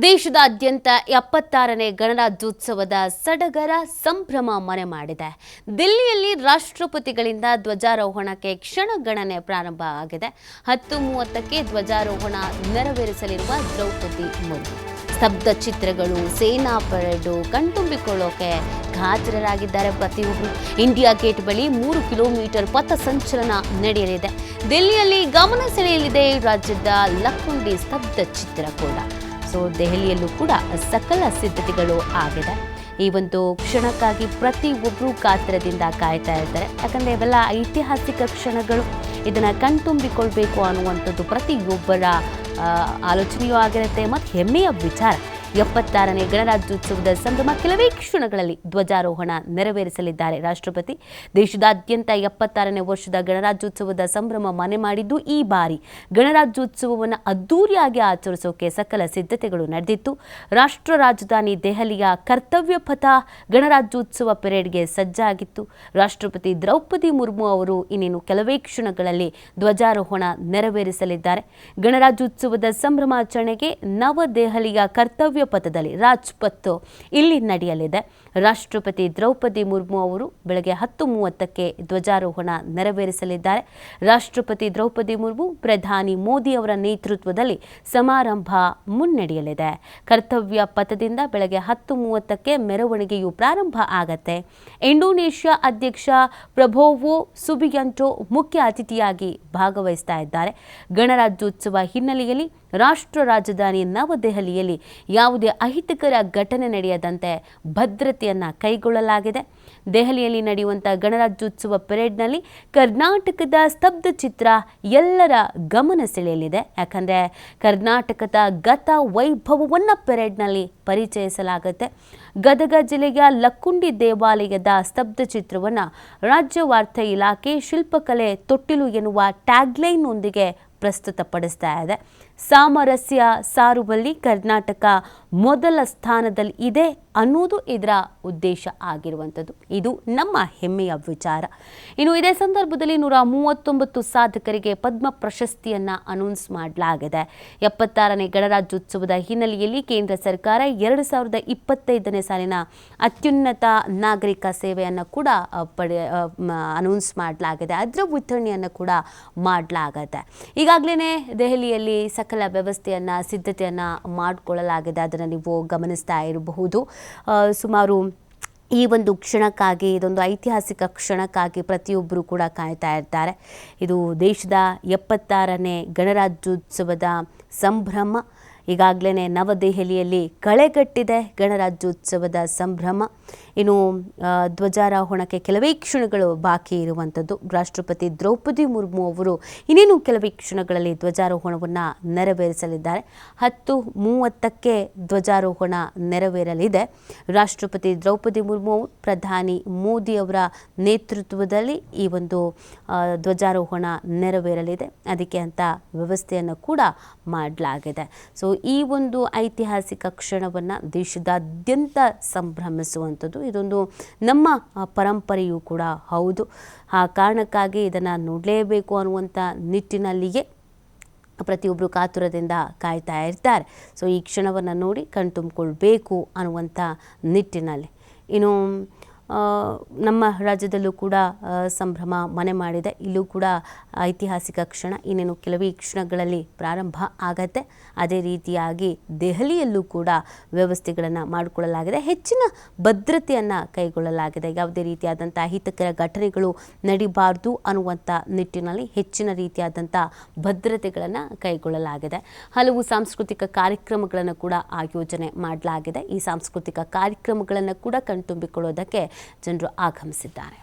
ದೇಶದಾದ್ಯಂತ ಎಪ್ಪತ್ತಾರನೇ ಗಣರಾಜ್ಯೋತ್ಸವದ ಸಡಗರ ಸಂಭ್ರಮ ಮನೆ ಮಾಡಿದೆ. ದಿಲ್ಲಿಯಲ್ಲಿ ರಾಷ್ಟ್ರಪತಿಗಳಿಂದ ಧ್ವಜಾರೋಹಣಕ್ಕೆ ಕ್ಷಣಗಣನೆ ಪ್ರಾರಂಭ ಆಗಿದೆ. ಹತ್ತು ಮೂವತ್ತಕ್ಕೆ ಧ್ವಜಾರೋಹಣ ನೆರವೇರಿಸಲಿರುವ ದ್ರೌಪದಿ ಮುರ್ಮು. ಸ್ತಬ್ಧ ಚಿತ್ರಗಳು, ಸೇನಾ ಪರಡು ಕಣ್ತುಂಬಿಕೊಳ್ಳೋಕೆ ಹಾಜರಾಗಿದ್ದಾರೆ ಪ್ರತಿಯೊಬ್ಬರು. ಇಂಡಿಯಾ ಗೇಟ್ ಬಳಿ ಮೂರು ಕಿಲೋಮೀಟರ್ ಪಥ ಸಂಚಲನ ನಡೆಯಲಿದೆ. ದಿಲ್ಲಿಯಲ್ಲಿ ಗಮನ ಸೆಳೆಯಲಿದೆ. ರಾಜ್ಯದ ಲಕ್ಕುಂಡಿ ಸ್ತಬ್ಧ ಚಿತ್ರ ಕೂಡ. ಸೊ ದೆಹಲಿಯಲ್ಲೂ ಕೂಡ ಸಕಲ ಸಿದ್ಧತೆಗಳು ಆಗಿದೆ ಈ ಒಂದು ಕ್ಷಣಕ್ಕಾಗಿ ಪ್ರತಿ ಒಬ್ಬರು ಕಾತರದಿಂದ ಕಾಯ್ತಾ ಇರ್ತಾರೆ. ಯಾಕಂದರೆ ಇವೆಲ್ಲ ಐತಿಹಾಸಿಕ ಕ್ಷಣಗಳು. ಇದನ್ನು ಕಣ್ತುಂಬಿಕೊಳ್ಬೇಕು ಅನ್ನುವಂಥದ್ದು ಪ್ರತಿಯೊಬ್ಬರ ಆಲೋಚನೆಯೂ ಆಗಿರುತ್ತೆ. ಮತ್ತು ಹೆಮ್ಮೆಯ ವಿಚಾರ. ಎಪ್ಪತ್ತಾರನೇ ಗಣರಾಜ್ಯೋತ್ಸವದ ಸಂಭ್ರಮ ಕೆಲವೇ ಕ್ಷಣಗಳಲ್ಲಿ ಧ್ವಜಾರೋಹಣ ನೆರವೇರಿಸಲಿದ್ದಾರೆ. ರಾಷ್ಟ್ರಪತಿ ದೇಶದಾದ್ಯಂತ ಎಪ್ಪತ್ತಾರನೇ ವರ್ಷದ ಗಣರಾಜ್ಯೋತ್ಸವದ ಸಂಭ್ರಮ ಮನೆ ಮಾಡಿದ್ದು ಈ ಬಾರಿ. ಗಣರಾಜ್ಯೋತ್ಸವವನ್ನು ಅದ್ದೂರಿಯಾಗಿ ಆಚರಿಸೋಕೆ ಸಕಲ ಸಿದ್ಧತೆಗಳು ನಡೆದಿತ್ತು. ರಾಷ್ಟ್ರ ರಾಜಧಾನಿ ದೆಹಲಿಯ ಕರ್ತವ್ಯ ಪಥ ಗಣರಾಜ್ಯೋತ್ಸವ ಪೆರೇಡ್ಗೆ ಸಜ್ಜಾಗಿತ್ತು. ರಾಷ್ಟ್ರಪತಿ ದ್ರೌಪದಿ ಮುರ್ಮು ಅವರು ಇನ್ನೇನು ಕೆಲವೇ ಕ್ಷಣಗಳಲ್ಲಿ ಧ್ವಜಾರೋಹಣ ನೆರವೇರಿಸಲಿದ್ದಾರೆ. ಗಣರಾಜ್ಯೋತ್ಸವದ ಸಂಭ್ರಮಾಚರಣೆಗೆ ನವದೆಹಲಿಯ ಕರ್ತವ್ಯ ಪಥದಲ್ಲಿ ರಾಜ್ಪಥ್ ಇಲ್ಲಿ ನಡೆಯಲಿದೆ. ರಾಷ್ಟ್ರಪತಿ ದ್ರೌಪದಿ ಮುರ್ಮು ಅವರು ಬೆಳಗ್ಗೆ ಹತ್ತು ಮೂವತ್ತಕ್ಕೆ ಧ್ವಜಾರೋಹಣ ನೆರವೇರಿಸಲಿದ್ದಾರೆ. ರಾಷ್ಟ್ರಪತಿ ದ್ರೌಪದಿ ಮುರ್ಮು, ಪ್ರಧಾನಿ ಮೋದಿ ಅವರ ನೇತೃತ್ವದಲ್ಲಿ ಸಮಾರಂಭ ಮುನ್ನಡೆಯಲಿದೆ. ಕರ್ತವ್ಯ ಪಥದಿಂದ ಬೆಳಗ್ಗೆ ಹತ್ತು ಮೂವತ್ತಕ್ಕೆ ಮೆರವಣಿಗೆಯು ಪ್ರಾರಂಭ ಆಗತ್ತೆ. ಇಂಡೋನೇಷ್ಯಾ ಅಧ್ಯಕ್ಷ ಪ್ರಭೋವೋ ಸುಬಿಯಂಟೋ ಮುಖ್ಯ ಅತಿಥಿಯಾಗಿ ಭಾಗವಹಿಸ್ತಾ ಇದ್ದಾರೆ. ಗಣರಾಜ್ಯೋತ್ಸವ ಹಿನ್ನೆಲೆಯಲ್ಲಿ ರಾಷ್ಟ್ರ ರಾಜಧಾನಿ ನವದೆಹಲಿಯಲ್ಲಿ ಯಾವುದೇ ಅಹಿತಕರ ಘಟನೆ ನಡೆಯದಂತೆ ಭದ್ರತೆಯನ್ನು ಕೈಗೊಳ್ಳಲಾಗಿದೆ. ದೆಹಲಿಯಲ್ಲಿ ನಡೆಯುವಂಥ ಗಣರಾಜ್ಯೋತ್ಸವ ಪೆರೇಡ್ನಲ್ಲಿ ಕರ್ನಾಟಕದ ಸ್ತಬ್ಧ ಚಿತ್ರ ಎಲ್ಲರ ಗಮನ ಸೆಳೆಯಲಿದೆ. ಯಾಕಂದರೆ ಕರ್ನಾಟಕದ ಗತ ವೈಭವವನ್ನು ಪೆರೇಡ್ನಲ್ಲಿ ಪರಿಚಯಿಸಲಾಗುತ್ತೆ. ಗದಗ ಜಿಲ್ಲೆಯ ಲಕ್ಕುಂಡಿ ದೇವಾಲಯದ ಸ್ತಬ್ಧ ಚಿತ್ರವನ್ನು ರಾಜ್ಯ ವಾರ್ತಾ ಇಲಾಖೆ ಶಿಲ್ಪಕಲೆ ತೊಟ್ಟಿಲು ಎನ್ನುವ ಟ್ಯಾಗ್ಲೈನ್ನೊಂದಿಗೆ ಪ್ರಸ್ತುತಪಡಿಸ್ತಾ ಇದೆ. ಸಾಮರಸ್ಯ ಸಾರುವಲ್ಲಿ ಕರ್ನಾಟಕ ಮೊದಲ ಸ್ಥಾನದಲ್ಲಿ ಇದೆ ಅನ್ನೋದು ಇದರ ಉದ್ದೇಶ ಆಗಿರುವಂಥದ್ದು. ಇದು ನಮ್ಮ ಹೆಮ್ಮೆಯ ವಿಚಾರ. ಇನ್ನು ಇದೇ ಸಂದರ್ಭದಲ್ಲಿ ನೂರ ಮೂವತ್ತೊಂಬತ್ತು ಸಾಧಕರಿಗೆ ಪದ್ಮ ಪ್ರಶಸ್ತಿಯನ್ನು ಅನೌನ್ಸ್ ಮಾಡಲಾಗಿದೆ. ಎಪ್ಪತ್ತಾರನೇ ಗಣರಾಜ್ಯೋತ್ಸವದ ಹಿನ್ನೆಲೆಯಲ್ಲಿ ಕೇಂದ್ರ ಸರ್ಕಾರ ಎರಡು ಸಾವಿರದ ಇಪ್ಪತ್ತೈದನೇ ಸಾಲಿನ ಅತ್ಯುನ್ನತ ನಾಗರಿಕ ಸೇವೆಯನ್ನು ಕೂಡ ಪಡೆ ಅನೌನ್ಸ್ ಮಾಡಲಾಗಿದೆ. ಅದರ ವಿತರಣೆಯನ್ನು ಕೂಡ ಮಾಡಲಾಗತ್ತೆ. ಈಗಾಗಲೇ ದೆಹಲಿಯಲ್ಲಿ ಸಕಲ ವ್ಯವಸ್ಥೆಯನ್ನು, ಸಿದ್ಧತೆಯನ್ನು ಮಾಡಿಕೊಳ್ಳಲಾಗಿದೆ. ಅದನ್ನು ನೀವು ಗಮನಿಸ್ತಾ ಇರಬಹುದು. ಸುಮಾರು ಈ ಒಂದು ಕ್ಷಣಕ್ಕಾಗಿ, ಇದೊಂದು ಐತಿಹಾಸಿಕ ಕ್ಷಣಕ್ಕಾಗಿ ಪ್ರತಿಯೊಬ್ಬರು ಕೂಡ ಕಾಯ್ತಾ ಇರ್ತಾರೆ. ಇದು ದೇಶದ ಎಪ್ಪತ್ತಾರನೇ ಗಣರಾಜ್ಯೋತ್ಸವದ ಸಂಭ್ರಮ. ಈಗಾಗಲೇ ನವದೆಹಲಿಯಲ್ಲಿ ಕಳೆಗಟ್ಟಿದೆ ಗಣರಾಜ್ಯೋತ್ಸವದ ಸಂಭ್ರಮ. ಇನ್ನು ಧ್ವಜಾರೋಹಣಕ್ಕೆ ಕೆಲವೇ ಕ್ಷಣಗಳು ಬಾಕಿ ಇರುವಂಥದ್ದು. ರಾಷ್ಟ್ರಪತಿ ದ್ರೌಪದಿ ಮುರ್ಮು ಅವರು ಇನ್ನೇನು ಕೆಲವೇ ಕ್ಷಣಗಳಲ್ಲಿ ಧ್ವಜಾರೋಹಣವನ್ನು ನೆರವೇರಿಸಲಿದ್ದಾರೆ. ಹತ್ತು ಮೂವತ್ತಕ್ಕೆ ಧ್ವಜಾರೋಹಣ ನೆರವೇರಲಿದೆ. ರಾಷ್ಟ್ರಪತಿ ದ್ರೌಪದಿ ಮುರ್ಮು ಪ್ರಧಾನಿ ಮೋದಿ ಅವರ ನೇತೃತ್ವದಲ್ಲಿ ಈ ಒಂದು ಧ್ವಜಾರೋಹಣ ನೆರವೇರಲಿದೆ. ಅದಕ್ಕೆ ಅಂತ ವ್ಯವಸ್ಥೆಯನ್ನು ಕೂಡ ಮಾಡಲಾಗಿದೆ. ಸೊ ಈ ಒಂದು ಐತಿಹಾಸಿಕ ಕ್ಷಣವನ್ನು ದೇಶದಾದ್ಯಂತ ಸಂಭ್ರಮಿಸುವಂಥದ್ದು. ಇದೊಂದು ನಮ್ಮ ಪರಂಪರೆಯು ಕೂಡ ಹೌದು. ಆ ಕಾರಣಕ್ಕಾಗಿ ಇದನ್ನು ನೋಡಲೇಬೇಕು ಅನ್ನುವಂಥ ನಿಟ್ಟಿನಲ್ಲಿಯೇ ಪ್ರತಿಯೊಬ್ಬರು ಕಾತುರದಿಂದ ಕಾಯ್ತಾ ಇರ್ತಾರೆ. ಸೊ ಈ ಕ್ಷಣವನ್ನು ನೋಡಿ ಕಣ್ತುಂಬಿಕೊಳ್ಬೇಕು ಅನ್ನುವಂಥ ನಿಟ್ಟಿನಲ್ಲಿ. ಇನ್ನು ನಮ್ಮ ರಾಜ್ಯದಲ್ಲೂ ಕೂಡ ಸಂಭ್ರಮ ಮನೆ ಮಾಡಿದೆ. ಇಲ್ಲೂ ಕೂಡ ಐತಿಹಾಸಿಕ ಕ್ಷಣ, ಇನ್ನೇನು ಕೆಲವೇ ಕ್ಷಣಗಳಲ್ಲಿ ಪ್ರಾರಂಭ ಆಗತ್ತೆ. ಅದೇ ರೀತಿಯಾಗಿ ದೆಹಲಿಯಲ್ಲೂ ಕೂಡ ವ್ಯವಸ್ಥೆಗಳನ್ನು ಮಾಡಿಕೊಳ್ಳಲಾಗಿದೆ. ಹೆಚ್ಚಿನ ಭದ್ರತೆಯನ್ನು ಕೈಗೊಳ್ಳಲಾಗಿದೆ. ಯಾವುದೇ ರೀತಿಯಾದಂಥ ಅಹಿತಕರ ಘಟನೆಗಳು ನಡಿಬಾರ್ದು ಅನ್ನುವಂಥ ನಿಟ್ಟಿನಲ್ಲಿ ಹೆಚ್ಚಿನ ರೀತಿಯಾದಂಥ ಭದ್ರತೆಗಳನ್ನು ಕೈಗೊಳ್ಳಲಾಗಿದೆ. ಹಲವು ಸಾಂಸ್ಕೃತಿಕ ಕಾರ್ಯಕ್ರಮಗಳನ್ನು ಕೂಡ ಆಯೋಜನೆ ಮಾಡಲಾಗಿದೆ. ಈ ಸಾಂಸ್ಕೃತಿಕ ಕಾರ್ಯಕ್ರಮಗಳನ್ನು ಕೂಡ ಕಣ್ತುಂಬಿಕೊಳ್ಳೋದಕ್ಕೆ ಜನರು ಆಗಮಿಸಿದ್ದಾರೆ.